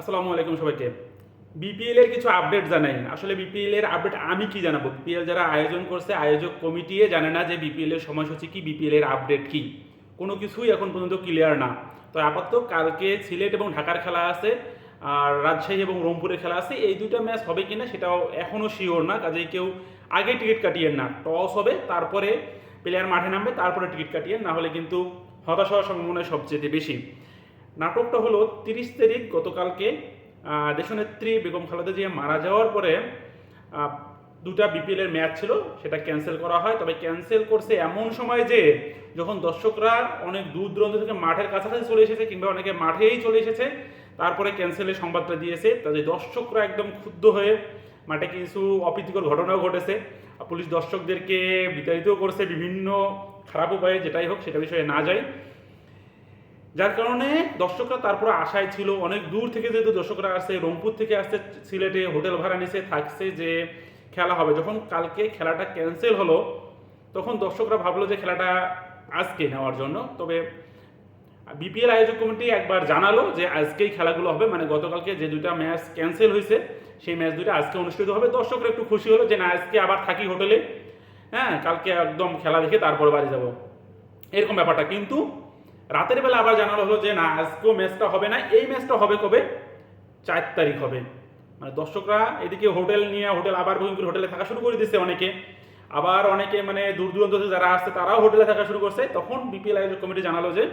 আসসালামু আলাইকুম সবাইকে। বিপিএল এর কিছু আপডেট জানাই। আসলে বিপিএল এর আপডেট আমি কি জানাব? বিপিএল যারা আয়োজন করছে, আয়োজক কমিটিয়ে জানে না যে বিপিএল এর সময়সূচি কি বিপিএল এর আপডেট কি। কোনো কিছুই এখন পর্যন্ত ক্লিয়ার না। তো আপাতত কালকে সিলেট এবং ঢাকার খেলা আছে, আর রাজশাহী এবং রংপুরের খেলা আছে। এই দুইটা ম্যাচ হবে কিনা সেটাও এখনও শিওর না। কাজেই কেউ আগে টিকিট কাটিয়েন না। টস হবে, তারপরে প্লেয়ার মাঠে নামবে, তারপরে টিকিট কাটিয়েন। না হলে কিন্তু হতাশ হওয়ার সম্ভাবনা সবচেয়ে বেশি। নাটকটা হলো তিরিশ তারিখ গতকালকে দেশনেত্রী বেগম খালেদা জিয়া মারা যাওয়ার পরে দুটা বিপিএল এর ম্যাচ ছিল, সেটা ক্যান্সেল করা হয়। তবে ক্যান্সেল করছে এমন সময় যে, যখন দর্শকরা অনেক দূর দূরান্ত থেকে মাঠের কাছাকাছি চলে এসেছে কিংবা অনেকে মাঠেই চলে এসেছে, তারপরে ক্যান্সেলের সংবাদটা দিয়েছে। তাদের দর্শকরা একদম ক্ষুব্ধ হয়ে মাঠে কিছু অপ্রীতিকর ঘটনাও ঘটেছে। পুলিশ দর্শকদেরকে বিতাড়িতও করছে বিভিন্ন খারাপ উপায়ে, যেটাই হোক, সেটা বিষয়ে না যায় যার কারণে দর্শকরা তারপরে আশায় ছিল, অনেক দূর থেকে যেহেতু দর্শকরা আসছে, রংপুর থেকে আসছে, সিলেটে হোটেল ভাড়া নিচে থাকছে যে খেলা হবে। যখন কালকে খেলাটা ক্যান্সেল হলো, তখন দর্শকরা ভাবলো যে খেলাটা আজকে নেওয়ার জন্য। তবে বিপিএল আয়োজক কমিটি একবার জানালো যে আজকেই খেলাগুলো হবে। মানে গতকালকে যে দুইটা ম্যাচ ক্যান্সেল হয়েছে, সেই ম্যাচ দুইটা আজকে অনুষ্ঠিত হবে। দর্শকরা একটু খুশি হলো যে না, আজকে আবার থাকি হোটেলে। হ্যাঁ কালকে একদম খেলা দেখে তারপর বাড়ি যাব। এরকম ব্যাপারটা। কিন্তু রাতের বেলা আবার জানানো হলো যে, না, আজকেও ম্যাচটা হবে না। এই ম্যাচটা হবে কবে? চার তারিখ হবে। মানে দর্শকরা এদিকে হোটেল নিয়ে, হোটেল আবার বুকিং করে হোটেলে থাকা শুরু করে দিচ্ছে অনেকে। আবার অনেকে মানে দূর দূরান্ত থেকে যারা আসছে, তারাও হোটেলে থাকা শুরু করছে। তখন বিপিএল আয়োজক কমিটি জানালো যে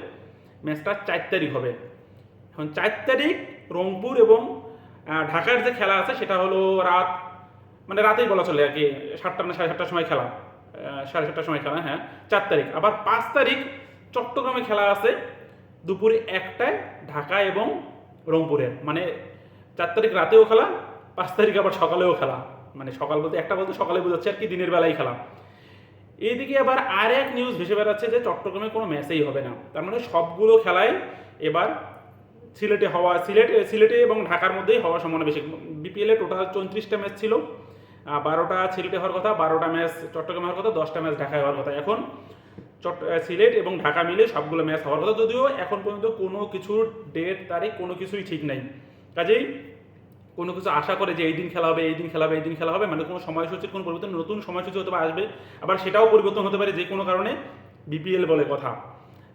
ম্যাচটা চার তারিখ হবে। এখন চার তারিখ রংপুর এবং ঢাকার যে খেলা আছে, সেটা হলো রাত মানে রাতেই বলা চলে আর কি, সাতটা না সাড়ে সাতটার সময় খেলা। সাড়ে সাতটার সময় খেলা হ্যাঁ চার তারিখ। আবার পাঁচ তারিখ চট্টগ্রামে খেলা আছে দুপুরে একটায় ঢাকা এবং রংপুরে। মানে চার তারিখ রাতেও খেলা, পাঁচ তারিখ আবার সকালেও খেলা। মানে সকাল বলতে, একটা বলতে সকালে বোঝাচ্ছে আর কি, দিনের বেলায় খেলা। এইদিকে আবার আর এক নিউজ ভেসে বেড়াচ্ছে যে চট্টগ্রামে কোনো ম্যাচেই হবে না। তার মানে সবগুলো খেলায় এবার সিলেটে হওয়া, সিলেট, সিলেটে এবং ঢাকার মধ্যেই হওয়ার সম্ভাবনা বেশি। বিপিএলে টোটাল চৌত্রিশটা ম্যাচ ছিল। বারোটা সিলেটে হওয়ার কথা, বারোটা ম্যাচ চট্টগ্রামে হওয়ার কথা, দশটা ম্যাচ ঢাকায় হওয়ার কথা। এখন সিলেট এবং ঢাকা মিলে সবগুলো ম্যাচ হওয়ার কথা। যদিও এখন পর্যন্ত কোনো কিছুর ডেট তারিখ কোনো কিছুই ঠিক নাই। কাজেই কোনো কিছু আশা করে যে এই দিন খেলা হবে, এই দিন খেলা হবে, এই দিন খেলা হবে মানে কোনো সময়সূচির কোনো পরিবর্তন, নতুন সময়সূচি হতে আসবে, আবার সেটাও পরিবর্তন হতে পারে যে কোনো কারণে বিপিএল বলে কথা।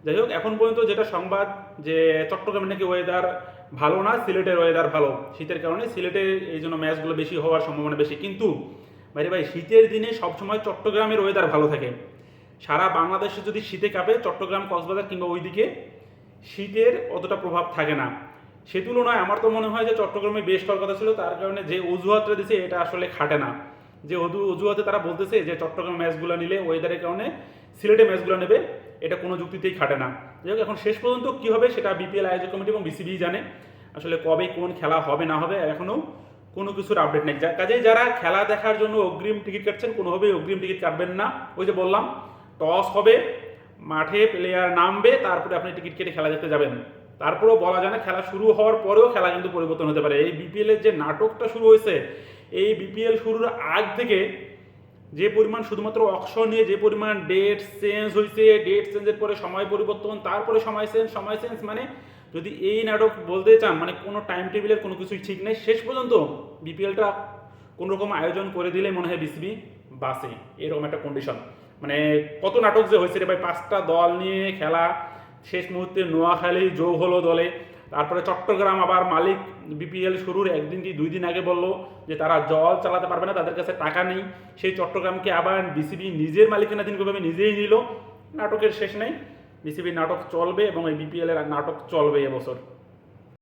যাই হোক, এখন পর্যন্ত যেটা সংবাদ যে চট্টগ্রামে নাকি ওয়েদার ভালো না, সিলেটের ওয়েদার ভালো। শীতের কারণে সিলেটে এই জন্য ম্যাচগুলো বেশি হওয়ার সম্ভাবনা বেশি। কিন্তু, ভাই ভাই, শীতের দিনে সবসময় চট্টগ্রামের ওয়েদার ভালো থাকে। সারা বাংলাদেশে যদি শীতে কাঁপে, চট্টগ্রাম, কক্সবাজার কিংবা ওইদিকে, শীতের অতটা প্রভাব থাকে না। সে তুলনায় আমার তো মনে হয় যে চট্টগ্রামে বেশ কথা ছিল, তার কারণে যে অজুহাতটা দিছে, এটা আসলে খাটে না। যে অজু অজুহাতে তারা বলতেছে যে চট্টগ্রাম ম্যাচগুলো নিলে ওয়েদারের কারণে সিলেটে ম্যাচগুলো নেবে, এটা কোনো যুক্তিতেই খাটে না। যাই হোক, এখন শেষ পর্যন্ত কী হবে সেটা বিপিএল আয়োজক কমিটি এবং বিসিবি জানে। আসলে কবে কোন খেলা হবে, না হবে এখনও কোনো কিছুর আপডেট নেই। কাজেই যারা খেলা দেখার জন্য অগ্রিম টিকিট কাটছেন, কোনোভাবেই অগ্রিম টিকিট কাটবেন না। ওই যে বললাম টস হবে, মাঠে প্লেয়ার নামবে, তারপরে আপনি টিকিট কেটে খেলা দেখতে যাবেন। তারপরেও বলা যায় না, খেলা শুরু হওয়ার পরেও খেলা কিন্তু পরিবর্তন হতে পারে। এই বিপিএল এর যে নাটকটা শুরু হয়েছে, এই বিপিএল শুরুর আগ থেকে যে পরিমাণ শুধুমাত্র অকশন নিয়ে, যে পরিমাণ ডেট চেঞ্জ হয়েছে ডেট চেঞ্জের পরে সময় পরিবর্তন, তারপরে সময় চেঞ্জ সময় চেঞ্জ মানে যদি এই নাটক বলতে চান মানে কোনো টাইম টেবিলের কোনো কিছুই ঠিক নেই। শেষ পর্যন্ত বিপিএলটা কোনো রকম আয়োজন করে দিলে মনে হয় বিসিবি বাসে। এরকম একটা কন্ডিশন মানে কত নাটক যে হয়েছে রে ভাই, পাঁচটা দল নিয়ে খেলা, শেষ মুহূর্তে নোয়াখালী যোগ হলো দলে, তারপরে চট্টগ্রাম আবার মালিক বিপিএল শুরুর একদিন কি দুই দিন আগে বলল যে তারা জল চালাতে পারবে না, তাদের কাছে টাকা নেই। সেই চট্টগ্রামকে আবার বিসিবি নিজের মালিকানাধীন করবে নিজেই নিল। নাটকের শেষ নেই। বিসিবির নাটক চলবে এবং এই বিপিএলের নাটক চলবে এবছর।